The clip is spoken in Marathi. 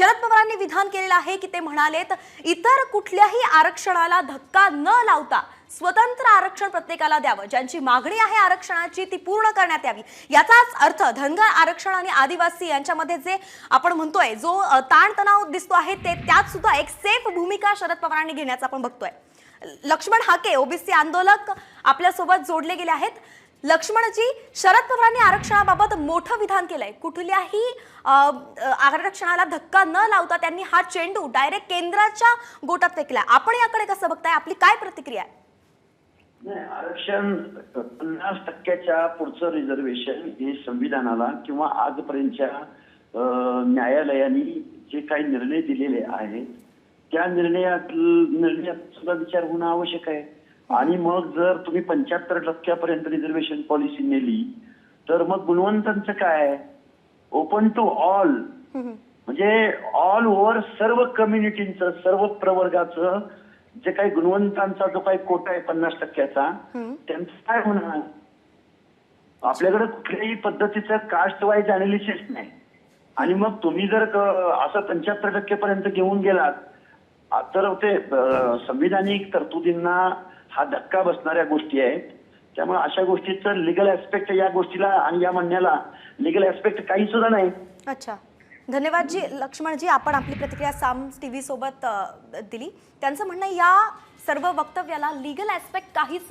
शरद पवारांनी विधान केलेलं आहे की ते म्हणालेत इतर कुठल्याही आरक्षणाला धक्का न लावता स्वतंत्र आरक्षण प्रत्येकाला द्यावं. ज्यांची मागणी आहे आरक्षणाची ती पूर्ण करण्यात यावी. याचाच अर्थ धनगर आरक्षण आणि आदिवासी यांच्यामध्ये जे आपण म्हणतोय जो ताणतणाव दिसतो आहे ते त्यात सुद्धा एक सेफ भूमिका शरद पवारांनी घेण्याचा आपण बघतोय. लक्ष्मण हाके ओबीसी आंदोलक आपल्यासोबत जोडले गेले आहेत. लक्ष्मणजी शरद पवारांनी आरक्षणाबाबत मोठं विधान केलंय. कुठल्याही आरक्षणाला धक्का न लावता त्यांनी हा चेंडू डायरेक्ट केंद्राच्या गोटात फेकलाय आपण याकडे कसं बघताय? आपली काय प्रतिक्रिया आहे? आरक्षण पन्नास टक्क्याच्या पुढचं रिझर्वेशन हे संविधानाला किंवा आजपर्यंतच्या न्यायालयाने जे काही निर्णय दिलेले आहेत त्या निर्णयात निर्णयात सुद्धा विचार होणं आवश्यक आहे. आणि मग जर तुम्ही पंच्याहत्तर टक्क्यापर्यंत रिझर्वेशन पॉलिसी नेली तर मग गुणवंतांचं काय? ओपन टू ऑल म्हणजे ऑल ओव्हर सर्व कम्युनिटींचं सर्व प्रवर्गाचं जे काही गुणवंतांचा जो काही कोटा आहे पन्नास टक्क्याचा त्यांचं काय होणार? आपल्याकडे कुठल्याही पद्धतीचं कास्ट वाईज अनालिसिस नाही. आणि मग तुम्ही जर असं पंच्याहत्तर टक्केपर्यंत घेऊन गेलात तर ते संविधानिक तरतुदींना हा धक्का बसणाऱ्या गोष्टी आहेत. त्यामुळे अशा गोष्टीचं लिगल ऍस्पेक्ट या गोष्टीला आणि या म्हणण्याला लिगल ऍस्पेक्ट काही सुद्धा नाही. अच्छा. धन्यवाद जी लक्ष्मणजी आपण आपली प्रतिक्रिया साम टीव्ही सोबत दिली. त्यांचं म्हणणं या सर्व वक्तव्याला लिगल ऍस्पेक्ट काहीच